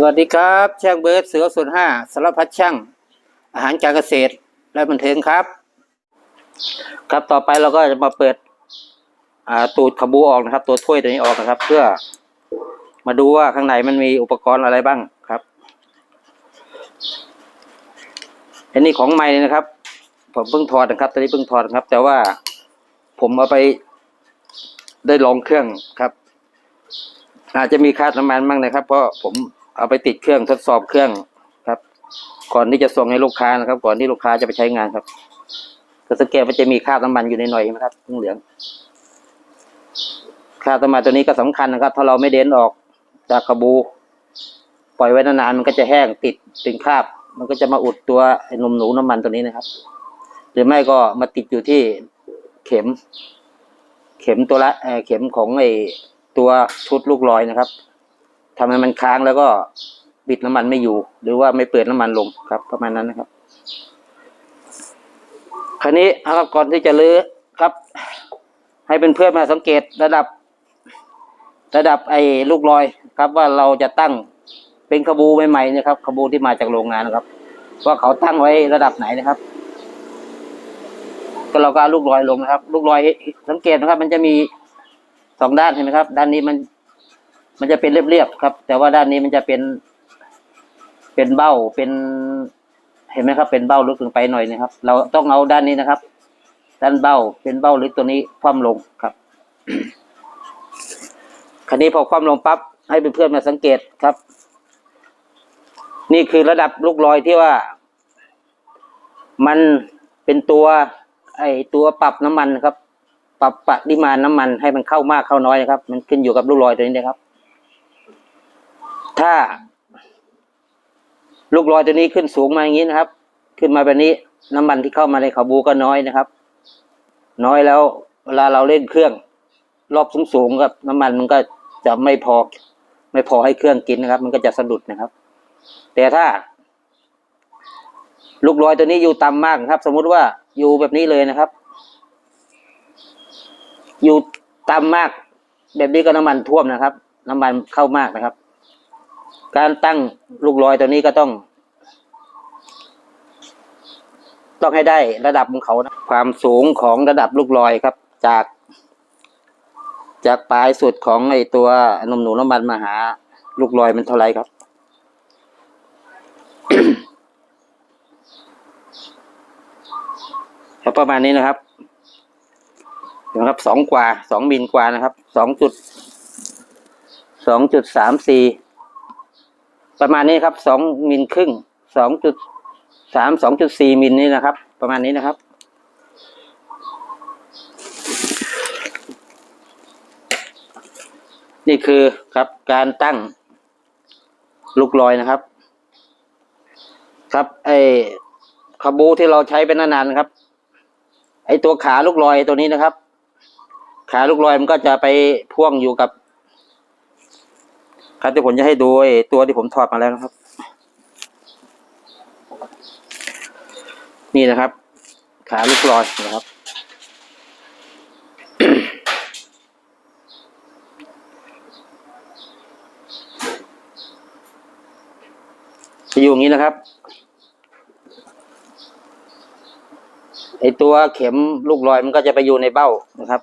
สวัสดีครับช่างเบิร์ดเสือส่วนห้าสารพัดช่าง อาหารการเกษตรและบันเทิงครับ ครับต่อไปเราก็จะมาเปิดตูดขบูออกนะครับ ตัวถ้วยตัวนี้ออกนะครับ เพื่อมาดูว่าข้างในมันมีอุปกรณ์อะไรบ้างครับอันนี้ของใหม่เลยนะครับ ผมเพิ่งถอดนะครับตอนนี้เพิ่งถอดนะครับ แต่ว่าผมเอาไปได้ลองเครื่องครับ อาจจะมีคาดน้ำมันบ้างนะครับ เพราะผม เอาไปติดเครื่องทดสอบเครื่องครับ ก่อนที่จะส่งให้ลูกค้านะครับ ก่อนที่ลูกค้าจะไปใช้งานครับก็สังเกตว่าจะมีคราบน้ำมันอยู่ในหน่อยๆนะครับเหลืองคราบน้ำมันตัวนี้ก็สำคัญนะครับ ถ้าเราไม่เด็นออกจากกระบู ปล่อยไว้นานๆมันก็จะแห้งติดเป็นคราบ มันก็จะมาอุดตัวนมหนูน้ำมันตัวนี้นะครับ หรือไม่ก็มาติดอยู่ที่เข็ม เข็มตัวละเอ่อเข็มของไอ้ตัวชุดลูกลอยนะครับ ทำให้มันค้างแล้วก็บิดน้ำมันไม่อยู่ หรือว่าไม่เปิดน้ำมันลงครับ ประมาณนั้นนะครับ คราวนี้ครับก่อนที่จะลื้อครับ ให้เป็นเพื่อนมาสังเกตระดับ ระดับไอ้ลูกลอยครับ ว่าเราจะตั้งเป็นขบูใหม่ๆนะครับ ขบูที่มาจากโรงงานนะครับ ว่าเขาตั้งไว้ระดับไหนนะครับ ก็เราก็ลูกลอยลงนะครับ ลูกลอยสังเกตนะครับ มันจะมีสองด้านเห็นไหมครับ ด้านนี้มัน มันจะเป็นเรียบๆครับ แต่ว่าด้านนี้มันจะเป็น เป็นเบ้าเป็น เห็นไหมครับ เป็นเบ้าลึกลงไปหน่อยนะครับ เราต้องเอาด้านนี้นะครับ ด้านเบ้าเป็นเบ้าลึกตัวนี้คว่ำลงครับคันนี้พอคว่ำลงปั๊บให้เพื่อนๆมาสังเกตครับ นี่คือระดับลูกลอยที่ว่า มันเป็นตัว ไอตัวปรับน้ำมันนะครับ ปรับปริมาณน้ำมันให้มันเข้ามากเข้าน้อยนะครับ มันขึ้นอยู่กับลูกลอยตัวนี้นะครับ ถ้า ลูกลอยตัวนี้ขึ้นสูงมาอย่างนี้นะครับ ขึ้นมาแบบนี้น้ำมันที่เข้ามาในขาบูก็น้อยนะครับ น้อยแล้วเวลาเราเล่นเครื่อง รอบสูงๆกับน้ำมันมันก็จะไม่พอ ไม่พอให้เครื่องกินนะครับ มันก็จะสะดุดนะครับ แต่ถ้า ลูกลอยตัวนี้อยู่ต่ำมากครับ สมมุติว่าอยู่แบบนี้เลยนะครับ อยู่ต่ำมาก แบบนี้ก็น้ำมันท่วมนะครับ น้ำมันเข้ามากนะครับ การตั้งลูกลอยตัวนี้ก็ต้อง ต้องให้ได้ระดับของเขานะความสูงของระดับลูกลอยครับ จาก จากปลายสุดของไอตัวนมหนูน้ำมันมาหา ลูกลอยมันเท่าไรครับ ครับประมาณนี้นะครับนะครับสองกว่าสองมิลกว่านะครับสองจุดสองจุดสามสี่ ประมาณนี้ครับสองมิลครึ่งสองจุดสามสองจุดสี่มิลนี่นะครับ ประมาณนี้นะครับ นี่คือครับการตั้งลูกลอยนะครับ ครับไอ้ขบูที่เราใช้เป็นนานๆนะครับ ไอ้ตัวขาลูกลอยตัวนี้นะครับ ขาลูกลอยมันก็จะไปพ่วงอยู่กับ ครับที่ผมจะให้ดูไอตัวที่ผมถอดมาแล้วนะครับ นี่นะครับ ขาลูกลอยนะครับ จะอยู่อย่างนี้นะครับไอตัวเข็มลูกลอยมันก็จะไปอยู่ในเบ้านะครับ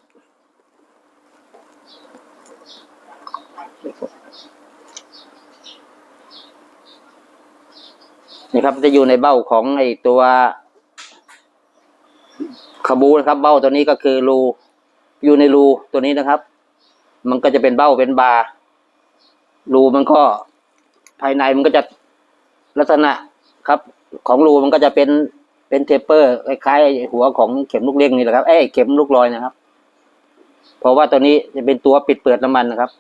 นี่ครับจะอยู่ในเบ้าของไอตัวขบูนะครับ เบ้าตัวนี้ก็คือรูอยู่ในรูตัวนี้นะครับ มันก็จะเป็นเบ้าเป็นบาร์รูมันก็ภายในมันก็จะลักษณะครับ ของรูมันก็จะเป็นเป็นเทปเปอร์คล้ายๆหัวของเข็มลูกเลี้ยงนี่แหละครับเอ้เข็มลูกลอยนะครับ เพราะว่าตัวนี้จะเป็นตัวปิดเปิดน้ำมันนะครับ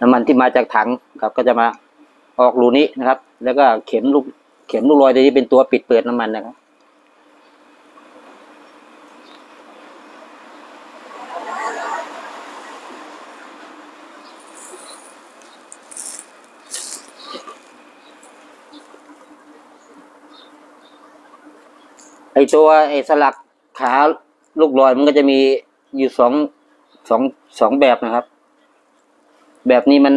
น้ำมันที่มาจากถังครับก็จะมา ออกรูนี้นะครับ แล้วก็เข็มลูกเข็มลูกลอยตัวนี้เป็นตัวปิดเปิดน้ำมันนะครับ ไอตัวไอสลักขาลูกลอยมันก็จะมีอยู่สองสองสองแบบนะครับ แบบนี้มัน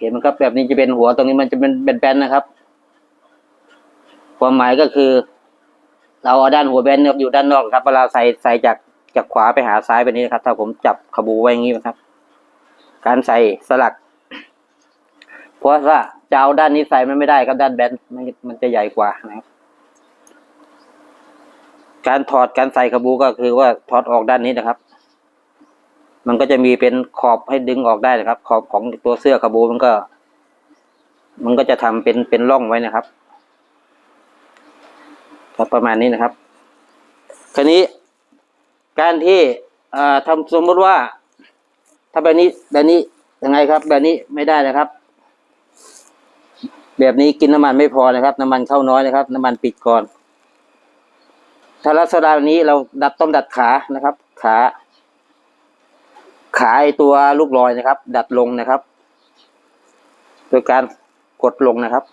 เห็นไหมครับ แบบนี้จะเป็นหัวตรงนี้มันจะเป็นเป็นแบนๆนะครับ ความหมายก็คือ เราเอาด้านหัวแบนเนี่ยอยู่ด้านนอกครับเวลาใส่ใส่จากจากขวาไปหาซ้ายแบบนี้นะครับ ถ้าผมจับขบูไว้อย่างนี้นะครับ การใส่สลัก เพราะว่าจะเอาด้านนี้ใส่มันไม่ได้ครับด้านแบนมันมันจะใหญ่กว่านะครับการถอดการใส่ขบูก็คือว่าถอดออกด้านนี้นะครับ มันก็จะมีเป็นขอบให้ดึงออกได้นะครับ ขอบของตัวเสื้อขบูมันก็ มันก็จะทำเป็นเป็นร่องไว้นะครับครับประมาณนี้นะครับ คราวนี้การที่อ่าทำสมมติว่า ถ้าแบบนี้แบบนี้ยังไงครับ แบบนี้ไม่ได้นะครับ แบบนี้กินน้ำมันไม่พอนะครับ น้ำมันเข้าน้อยนะครับ น้ำมันปิดก่อนถ้าลักษณะนี้เราดัดต้องดัดขานะครับ ขา ขาไอ้ตัวลูกลอยนะครับ ดัดลงนะครับ โดยการกดลงนะครับ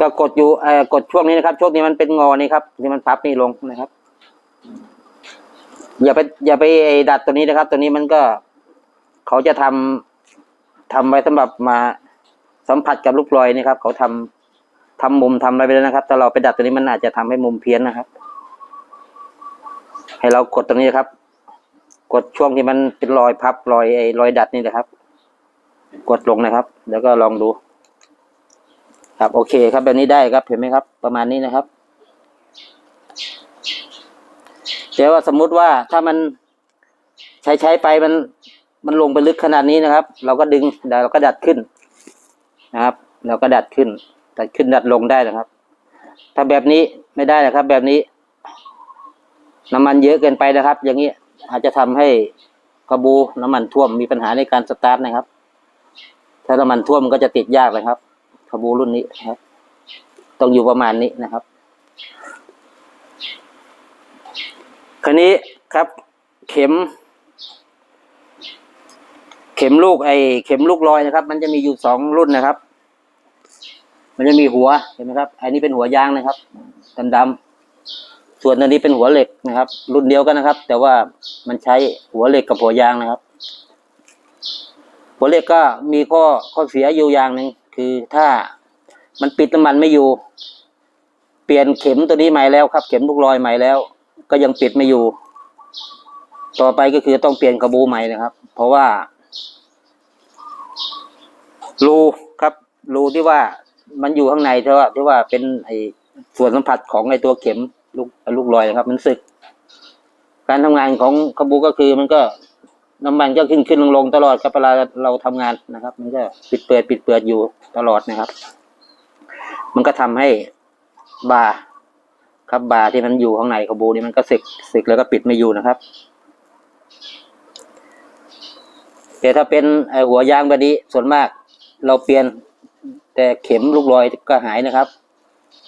ก็กดอยู่เอ่อกดช่วงนี้นะครับ ช่วงนี้มันเป็นงอนี่ครับที่มันพับนี่ลงนะครับ อย่าไปอย่าไปดัดตัวนี้นะครับ ตัวนี้มันก็เขาจะทำทำไว้สำหรับมาสัมผัสกับลูกลอยนี่ครับ เขาทำทำมุมทำอะไรไปแล้วนะครับ แต่เราไปดัดตัวนี้มันอาจจะทำให้มุมเพี้ยนนะครับ ให้เรากดตรงนี้ครับ กดช่วงที่มันเป็นรอยพับรอยไอ้รอยดัดนี่นะครับ กดลงนะครับ แล้วก็ลองดู ครับโอเคครับแบบนี้ได้ครับเห็นไหมครับ ประมาณนี้นะครับแต่ว่าสมมุติว่าถ้ามันใช้ใช้ไปมันมันลงไปลึกขนาดนี้นะครับ เราก็ดึงเดี๋ยวเราก็ดัดขึ้นนะครับ เราก็ดัดขึ้นดัดขึ้นดัดลงได้นะครับ ถ้าแบบนี้ไม่ได้นะครับ แบบนี้ น้ำมันเยอะเกินไปนะครับ อย่างนี้อาจจะทำให้กระบูน้ำมันท่วมมีปัญหาในการสตาร์ทนะครับ ถ้าน้ำมันท่วมก็จะติดยากเลยครับกระบูรุ่นนี้ครับ ต้องอยู่ประมาณนี้นะครับคราวนี้ครับ เข็ม เข็มลูกไอเข็มลูกลอยนะครับ มันจะมีอยู่สองรุ่นนะครับ มันจะมีหัวเห็นไหมครับ อันนี้เป็นหัวยางนะครับดำๆ ส่วนอันนี้เป็นหัวเหล็กนะครับ รุ่นเดียวกันนะครับ แต่ว่ามันใช้หัวเหล็กกับหัวยางนะครับ หัวเหล็กก็มีข้อข้อเสียอยู่อย่างหนึ่งคือถ้ามันปิดน้ำมันไม่อยู่ เปลี่ยนเข็มตัวนี้ใหม่แล้วครับ เข็มลูกลอยใหม่แล้ว ก็ยังปิดไม่อยู่ ต่อไปก็คือต้องเปลี่ยนกระบูใหม่นะครับ เพราะว่ารูครับรูที่ว่ามันอยู่ข้างในที่ว่าที่ว่าเป็นไอส่วนสัมผัสของไอตัวเข็ม ลูกลูกลอยครับ มันสึก การทำงานของกระบูก็คือมันก็น้ำมันก็ขึ้นขึ้นลงลงตลอดครับเวลาเราทำงานนะครับ มันก็ปิดเปิดปิดเปิดอยู่ตลอดนะครับ มันก็ทำให้บาร์ครับบาร์ที่มันอยู่ข้างในกระบูนี่มันก็สึกสึกแล้วก็ปิดไม่อยู่นะครับแต่ถ้าเป็นหัวยางแบบนี้ส่วนมากเราเปลี่ยนแต่เข็มลูกลอยก็หายนะครับ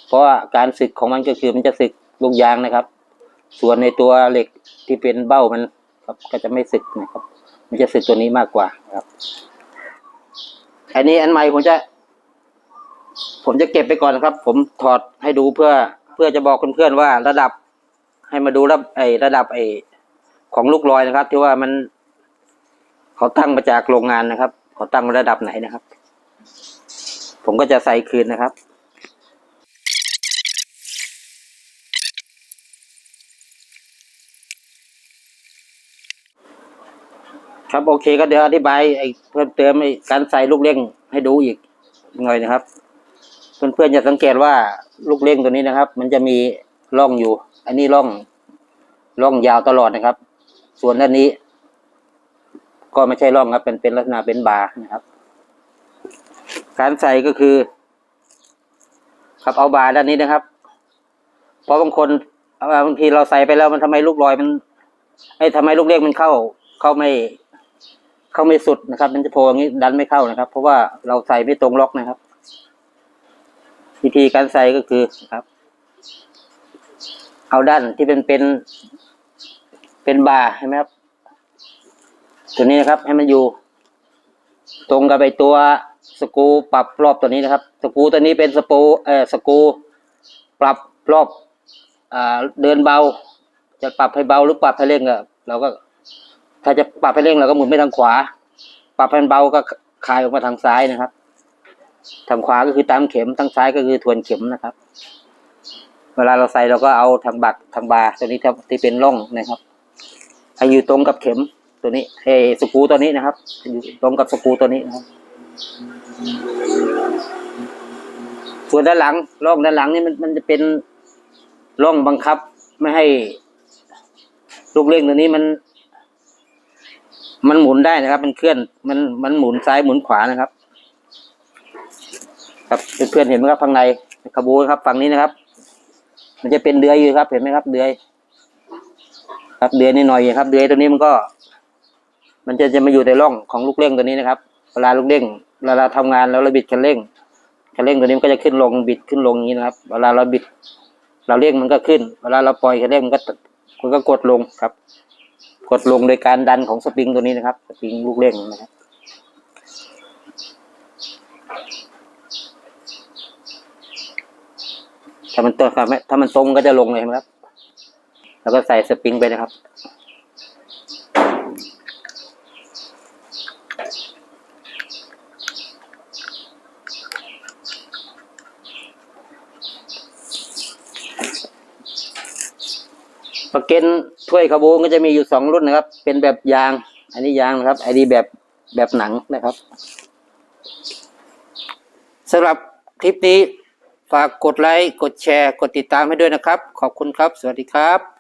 เพราะาการสึกของมันก็คือมันจะสึก ลูกยางนะครับ ส่วนในตัวเหล็กที่เป็นเบ้ามันครับก็จะไม่สึกนะครับ มันจะสึกตัวนี้มากกว่าครับ อันนี้อันใหม่ผมจะ ผมจะเก็บไปก่อนนะครับ ผมถอดให้ดูเพื่อ เพื่อจะบอกเพื่อนๆว่าระดับให้มาดูระไอระดับไอของลูกลอยนะครับ ที่ว่ามันเขาตั้งมาจากโรงงานนะครับเขาตั้งระดับไหนนะครับ ผมก็จะใส่คืนนะครับ ครับโอเคก็เดี๋ยวอธิบายไอ้เพิ่มเติมไอ้การใส่ลูกเล่งให้ดูอีกหน่อยนะครับ เพื่อนๆจะสังเกตว่าลูกเล่งตัวนี้นะครับ มันจะมีร่องอยู่ อันนี้ร่องร่องยาวตลอดนะครับ ส่วนด้านนี้ ก็ไม่ใช่ร่องครับ เป็นเป็นลักษณะเป็นบาร์นะครับ การใส่ก็คือ ครับเอาบาร์ด้านนี้นะครับ เพราะบางคนบางทีเราใส่ไปแล้วมันทำไมลูกลอยมันไอ้ยทำไมลูกเล่งมันเข้า เข้าไม่ เข้าไม่สุดนะครับมันจะโผล่อย่างนี้ดันไม่เข้านะครับ เพราะว่าเราใส่ไม่ตรงล็อกนะครับ วิธีการใส่ก็คือครับ เอาด้านที่เป็นเป็น เป็นบาร์ใช่ไหมครับตัวนี้นะครับ ให้มันอยู่ ตรงกับไปตัวสกูปรับรอบตัวนี้นะครับ สกูตัวนี้เป็นสปูเออสกูปรับรอบอ่าเดินเบา จะปรับให้เบาหรือปรับให้เร่งอะเราก็ ถ้าจะปรับให้เร่งเราก็หมุนไปทางขวา ปรับให้เบาก็คลายออกมาทางซ้ายนะครับทางขวาก็คือตามเข็มทางซ้ายก็คือทวนเข็มนะครับ เวลาเราใส่เราก็เอาทางบักทางบาตัวนี้ที่ที่เป็นร่องนะครับให้อยู่ตรงกับเข็มตัวนี้ให้สกูตัวนี้นะครับอยู่ตรงกับสกูตัวนี้นะครับส่วนด้านหลังร่องด้านหลังนี่มันมันจะเป็นร่องบังคับ ไม่ให้ลูกเร่งตัวนี้มัน มันหมุนได้นะครับ มันเคลื่อน มันมันหมุนซ้ายหมุนขวานะครับ ครับเพื่อนๆเห็นไหมครับข้างในขบูครับฝั่งนี้นะครับ มันจะเป็นเดือยอยู่ครับ เห็นไหมครับ เดือย ครับเดือยนิดหน่อยครับ เดือยตัวนี้มันก็ มันจะจะมาอยู่ในร่องของลูกเร่งตัวนี้นะครับ เวลาลูกเร่งเวลาเราทำงานแล้วเราบิดคันเร่งคันเร่งตัวนี้มันก็จะขึ้นลงบิดขึ้นลงอย่างนี้นะครับ เวลาเราบิด เราเร่งมันก็ขึ้น เวลาเราปล่อยคันเร่งมันก็มันก็กดลงครับ กดลงโดยการดันของสปริงตัวนี้นะครับ สปริงลูกเร่งนะครับถ้ามันตรงครับถ้ามันตรงก็จะลงเลยนะครับ แล้วก็ใส่สปริงไปนะครับ ประเก็น ถ้วยคาบูก็จะมีอยู่สองรุ่นนะครับ เป็นแบบยาง อันนี้ยางนะครับอันนี้แบบแบบหนังนะครับสำหรับคลิปนี้ฝากกดไลค์ กดแชร์ กดติดตามให้ด้วยนะครับ ขอบคุณครับ สวัสดีครับ